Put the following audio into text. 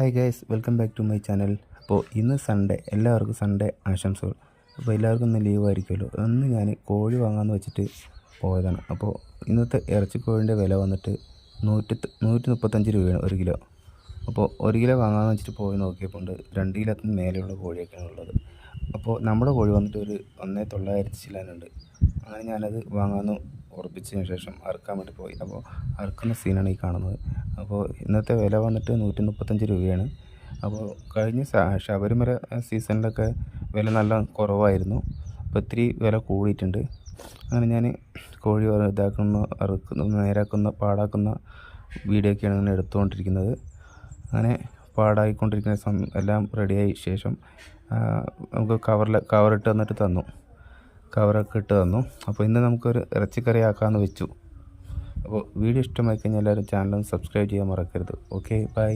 Hi guys welcome back to my channel അപ്പോൾ ഇന്ന് Sunday എല്ലാവർക്കും സൺഡേ ആശംസകൾ. അപ്പോൾ എല്ലാവർക്കും ഇന്ന് ലീവ് ആയിരിക്കുമല്ലോ. ഇന്ന് ഞാൻ കോഴി വാങ്ങാമെന്ന് വെച്ചിട്ട് പോയതാണ്. അപ്പോൾ ഇന്നത്തെ ഇറച്ചിക്കോഴിന്റെ വില വന്നിട്ട് നൂറ്റി നൂറ്റി മുപ്പത്തഞ്ച് രൂപയാണ് ഒരു കിലോ. അപ്പോൾ ഒരു കിലോ വാങ്ങാമെന്ന് വെച്ചിട്ട് പോയി നോക്കിയപ്പോൾ രണ്ട് കിലോത്തിന് മേലെയുള്ള കോഴിയൊക്കെയാണ് ഉള്ളത്. അപ്പോൾ നമ്മുടെ കോഴി വന്നിട്ട് ഒരു ഒന്നേ തൊള്ളായിരത്തി ചില്ലാനുണ്ട്. അങ്ങനെ ഞാനത് വാങ്ങാമെന്ന് ഉറപ്പിച്ചതിന് ശേഷം അറുക്കാൻ വേണ്ടി പോയി. അപ്പോൾ അറുക്കുന്ന സീനാണ് ഈ കാണുന്നത്. അപ്പോൾ ഇന്നത്തെ വില വന്നിട്ട് നൂറ്റി മുപ്പത്തഞ്ച് രൂപയാണ്. അപ്പോൾ കഴിഞ്ഞ ശബരിമല സീസണിലൊക്കെ വില നല്ല കുറവായിരുന്നു. അപ്പോൾ ഇത്തിരി വില കൂടിയിട്ടുണ്ട്. അങ്ങനെ ഞാൻ കോഴി ഇതാക്കുന്ന അറുക്കുന്ന നേരാക്കുന്ന പാടാക്കുന്ന വീഡിയോ ഒക്കെയാണ് ഇങ്ങനെ എടുത്തുകൊണ്ടിരിക്കുന്നത്. അങ്ങനെ പാടായിക്കൊണ്ടിരിക്കുന്ന സമയം എല്ലാം റെഡിയായി ശേഷം നമുക്ക് കവറിൽ കവറിട്ട് തന്നിട്ട് തന്നു. കവറൊക്കെ ഇട്ട് തന്നു. അപ്പോൾ ഇന്ന് നമുക്കൊരു ഇറച്ചിക്കറി ആക്കാമെന്ന് വെച്ചു. അപ്പോൾ വീഡിയോ ഇഷ്ടമായി കഴിഞ്ഞാൽ എല്ലാവരും ചാനൽ സബ്സ്ക്രൈബ് ചെയ്യാൻ മറക്കരുത്. Okay bye